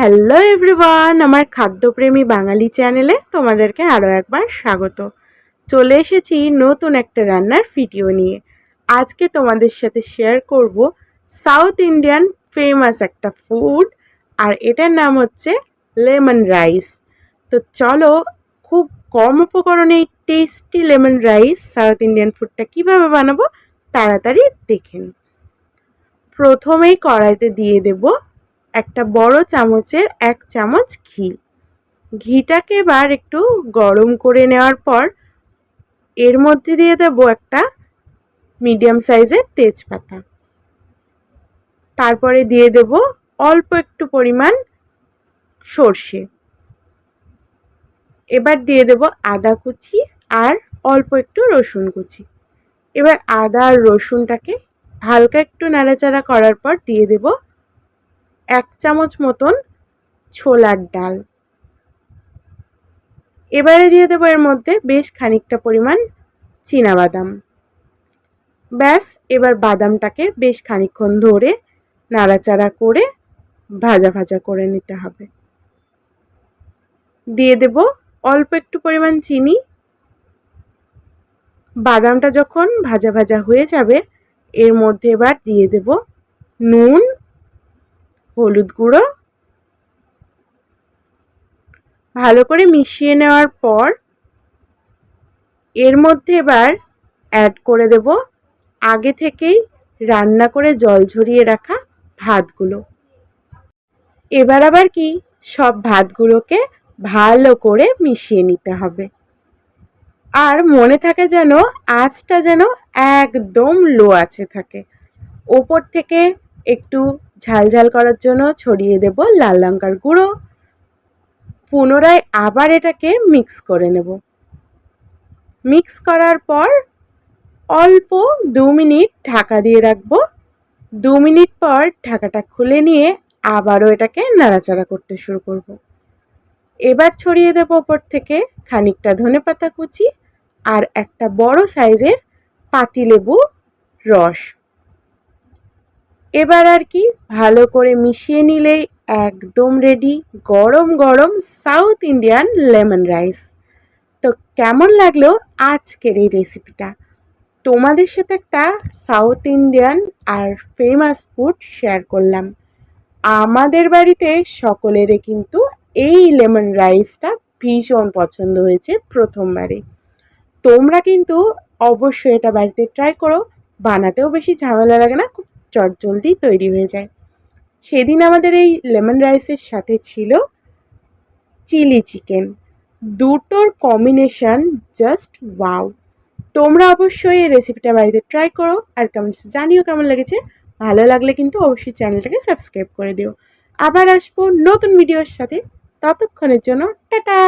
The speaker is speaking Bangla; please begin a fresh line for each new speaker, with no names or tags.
হ্যালো এভরিওয়ান আমার খাদ্যপ্রেমী বাঙালি চ্যানেলে তোমাদেরকে আরও একবার স্বাগত। চলে এসেছি নতুন একটা রান্নার ভিডিও নিয়ে। আজকে তোমাদের সাথে শেয়ার করব সাউথ ইন্ডিয়ান ফেমাস একটা ফুড আর এটার নাম হচ্ছে লেমন রাইস তো চলো, খুব কম উপকরণে এই tasty lemon rice south Indian ফুডটা কীভাবে বানাবো, তাড়াতাড়ি দেখে প্রথমেই কড়াইতে দিয়ে দেবো একটা বড় চামচের এক চামচ ঘি। ঘিটাকে এবার একটু গরম করে নেওয়ার পর এর মধ্যে দিয়ে দেব একটা মিডিয়াম সাইজের তেজপাতা। তারপরে দিয়ে দেব অল্প একটু পরিমাণ সর্ষে। এবার দিয়ে দেব আদা কুচি আর অল্প একটু রসুন কুচি। এবার আদা আর রসুনটাকে হালকা একটু নাড়াচাড়া করার পর দিয়ে দেবো এক চামচ মতন ছোলার ডাল। এবারে দিয়ে দেবো এর মধ্যে বেশ খানিকটা পরিমাণ বাদাম ব্যাস, এবার বাদামটাকে বেশ খানিক্ষণ ধরে নাড়াচাড়া করে ভাজা ভাজা করে নিতে হবে। দিয়ে দেব অল্প একটু পরিমাণ চিনি। বাদামটা যখন ভাজা ভাজা হয়ে যাবে, এর মধ্যে এবার দিয়ে দেব নুন হলুদ গুঁড়ো। ভালো করে মিশিয়ে নেওয়ার পর এর মধ্যে এবার অ্যাড করে দেব আগে থেকেই রান্না করে জল ঝরিয়ে রাখা ভাতগুলো। এবার আবার কি? সব ভাতগুলোকে ভালো করে মিশিয়ে নিতে হবে। আর মনে থাকে যেন আঁচটা যেন একদম লো আছে থাকে। ওপর থেকে একটু ঝাল ঝাল করার জন্য ছড়িয়ে দেব লাল লঙ্কার গুঁড়ো। পুনরায় আবার এটাকে মিক্স করে নেব। মিক্স করার পর অল্প দু মিনিট ঢাকা দিয়ে রাখব। দু মিনিট পর ঢাকাটা খুলে নিয়ে আবারও এটাকে নাড়াচাড়া করতে শুরু করব। এবার ছড়িয়ে দেবো ওপর থেকে খানিকটা ধনে পাতা কুচি আর একটা বড় সাইজের পাতিলেবু রস। এবার আর কি ভালো করে মিশিয়ে নিলেই একদম রেডি গরম গরম সাউথ ইন্ডিয়ান লেমন রাইস তো কেমন লাগল আজকের এই রেসিপিটা তোমাদের সাথে একটা সাউথ ইন্ডিয়ান আর ফেমাস ফুড শেয়ার করলাম। আমাদের বাড়িতে সকলেরই কিন্তু এই লেমন রাইসটা ভীষণ পছন্দ হয়েছে প্রথমবারে। তোমরা কিন্তু অবশ্যই এটা বাড়িতে ট্রাই করো। বানাতেও বেশি ঝামেলা লাগে না, খুব চটজলদি তৈরি হয়ে যায়। সেদিন আমাদের এই লেমন রাইসের সাথে ছিল চিলি চিকেন। দুটোর কম্বিনেশান জাস্ট ওয়াও। তোমরা অবশ্যই এই রেসিপিটা বাড়িতে ট্রাই করো আর কমেন্টসে জানিও কেমন লেগেছে। ভালো লাগলে কিন্তু অবশ্যই চ্যানেলটাকে সাবস্ক্রাইব করে দিও। আবার আসব নতুন ভিডিওর সাথে। ততক্ষণের জন্য টাটা!